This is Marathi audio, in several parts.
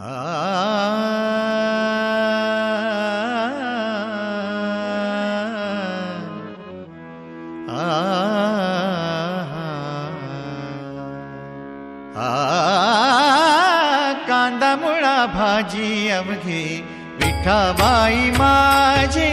कांदा मुळा भाजी अवघे विठाबाई माझी.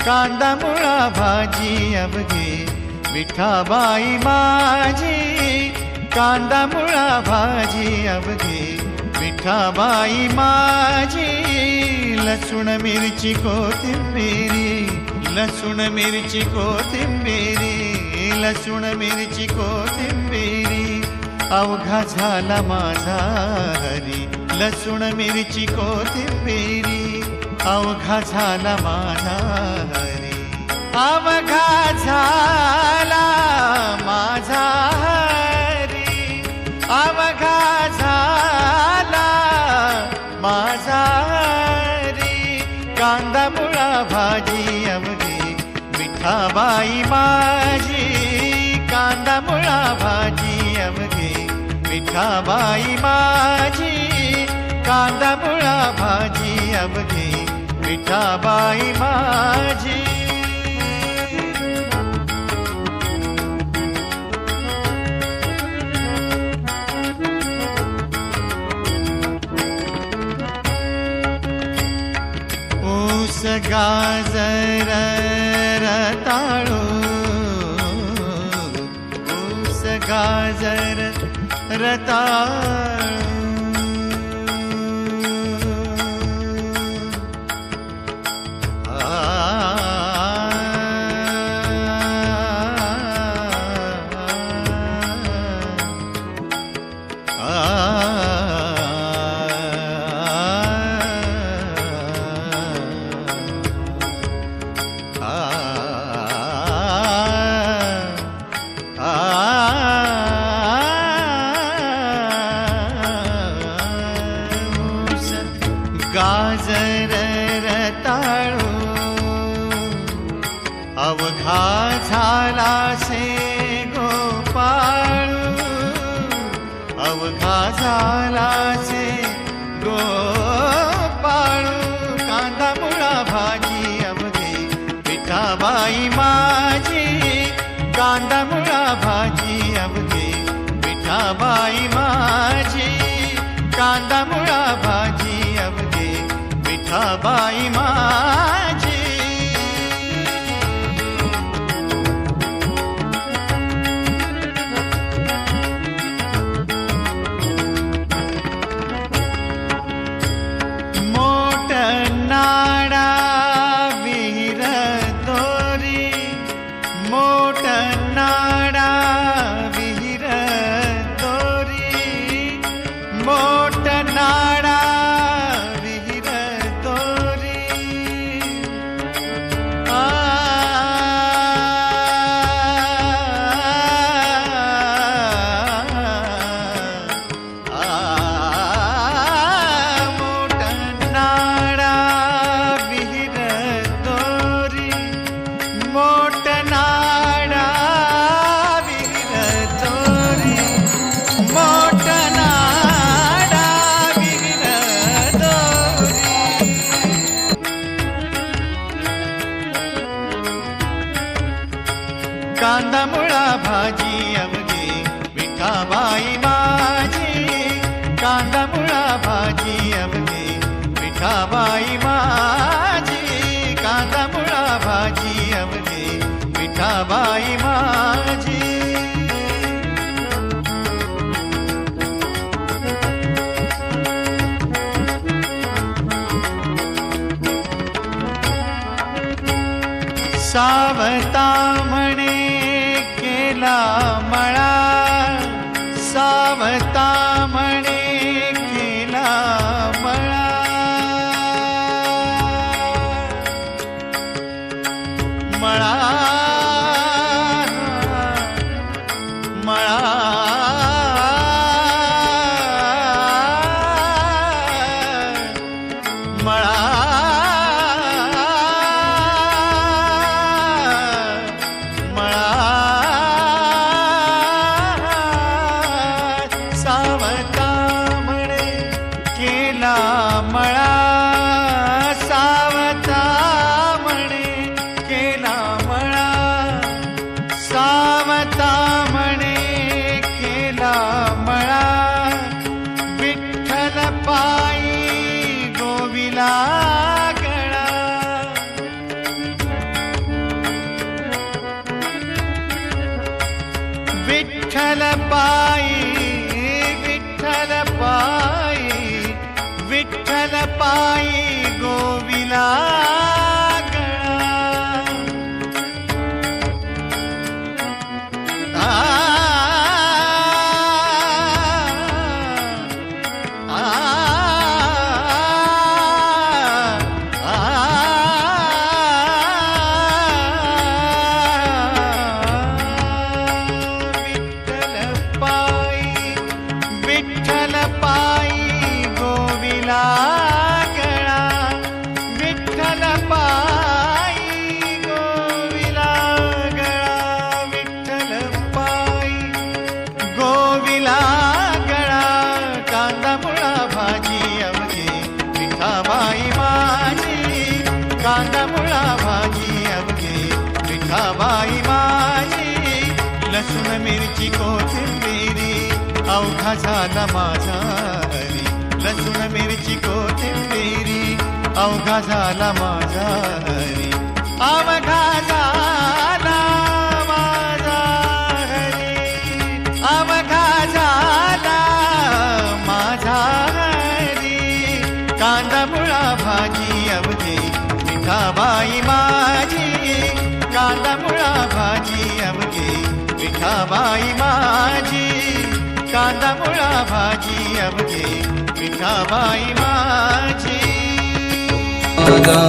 कांदा मुळा भाजी अवघे विठाबाई माझी. कांदा मुळा भाजी अवघे विठाबाई माझी लसूण मिरची कोथिंबिरी लसूण मिरची कोथिंबिरी लसूण मिरची कोथिंबिरी. अवघा झाला माझा हरी लसूण मिरची कोथिंबिरी. अवघा झाला माझा हरी. अवघा झाला माझा हरी. अवघा मिठाबाई माझी कांदा मुळा भाजी अवघी मिठाबाई माझी. ऊस गाजर रताळ गाजर रताळू। कांदा कांदा मुळा भाजी अवघी विठाबाई माझी. कांदा मुळा भाजी अवघी विठाबाई माझी. कांदा मुळा भाजी अवघी विठाबाई माझी. सावता केला सावता म्हणे केला म्हणा मळा मळा। मळा। मळा सावता म्हणे केला मळा. सावता म्हणे केला मळा. विठ्ठल पा अवघा झाला माझा हरी. लसूण मिरची कोथिंबिरी अवघा झाला माझा हरी. अवघा झाला माझा हरी. अवघा झाला माझा हरी. कांदा मुळा भाजी अवघे. मिठाबाई माझी. कांदा मुळा भाजी अवघे. मिठाबाई माझी. कांदा मुळा भाजी अवघे मिठाबाई माझी. माझा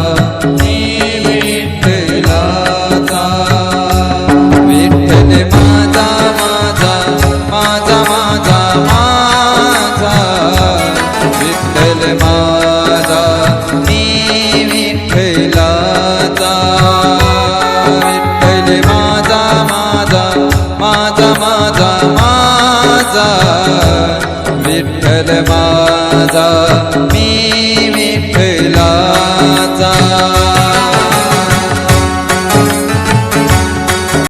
विठ्ठल माझा माझा माझा माझा माझा. विठ्ठल माझा मी विठ्ठल माझा माझा माझा माझा विठ्ठल माझा मी विठ्ठल